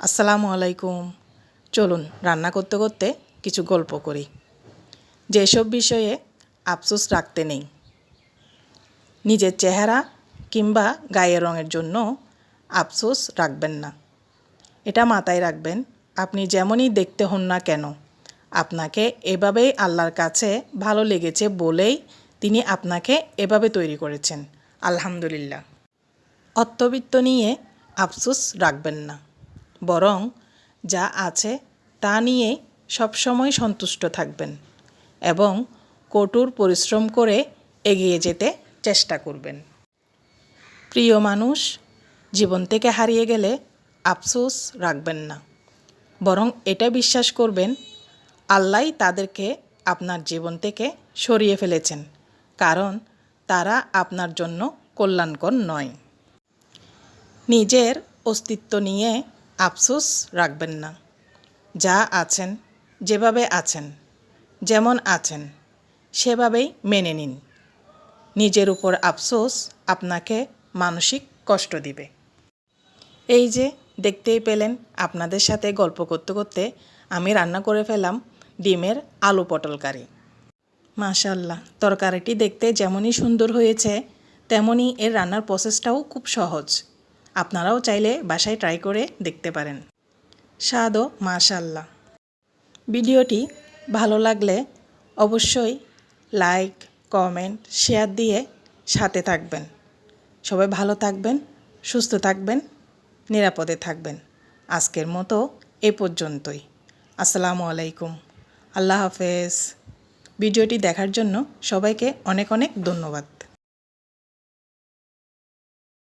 আসসালামু আলাইকুম। চলুন রান্না করতে করতে কিছু গল্প করি। যেসব বিষয়ে আফসোস রাখতে নেই। নিজের চেহারা কিংবা গায়ের রঙের জন্য আফসোস রাখবেন না। এটা মাথায় রাখবেন, আপনি যেমনই দেখতে হন না কেন, আপনাকে এভাবেই আল্লাহর কাছে ভালো লেগেছে বলেই তিনি আপনাকে এভাবে তৈরি করেছেন। আলহামদুলিল্লাহ। অর্থবিত্ত নিয়ে আফসোস রাখবেন না। বরং যা আছে তা নিয়ে সবসময় সন্তুষ্ট থাকবেন এবং কঠোর পরিশ্রম করে এগিয়ে যেতে চেষ্টা করবেন। প্রিয় মানুষ, জীবন থেকে হারিয়ে গেলে আফসোস রাখবেন না। বরং এটা বিশ্বাস করবেন, আল্লাহ তাদেরকে আপনার জীবন থেকে সরিয়ে ফেলেছেন, কারণ তারা আপনার জন্য কল্যাণকর নয়। নিজের অস্তিত্ব নিয়ে আফসোস রাখবেন না। যা আছেন, যেভাবে আছেন, যেমন আছেন, সেভাবেই মেনে নিন। নিজের উপর আফসোস আপনাকে মানসিক কষ্ট দিবে। এই যে দেখতেই পেলেন আপনাদের সাথে গল্প করতে করতে আমি রান্না করে ফেলাম ডিমের আলু পটল কারি মাশাল্লাহ তরকারিটি দেখতে যেমনই সুন্দর হয়েছে, তেমনই এর রান্নার প্রসেসটাও খুব সহজ। আপনারাও চাইলে বাসায় ট্রাই করে দেখতে পারেন। স্বাদও মাশাল্লাহ ভিডিওটি ভালো লাগলে অবশ্যই লাইক কমেন্ট শেয়ার দিয়ে সাথে থাকবেন। সবাই ভালো থাকবেন, সুস্থ থাকবেন, নিরাপদে থাকবেন। আজকের মতো এ পর্যন্তই। আসসালামু আলাইকুম। আল্লাহ হাফেজ। ভিডিওটি দেখার জন্য সবাইকে অনেক অনেক ধন্যবাদ।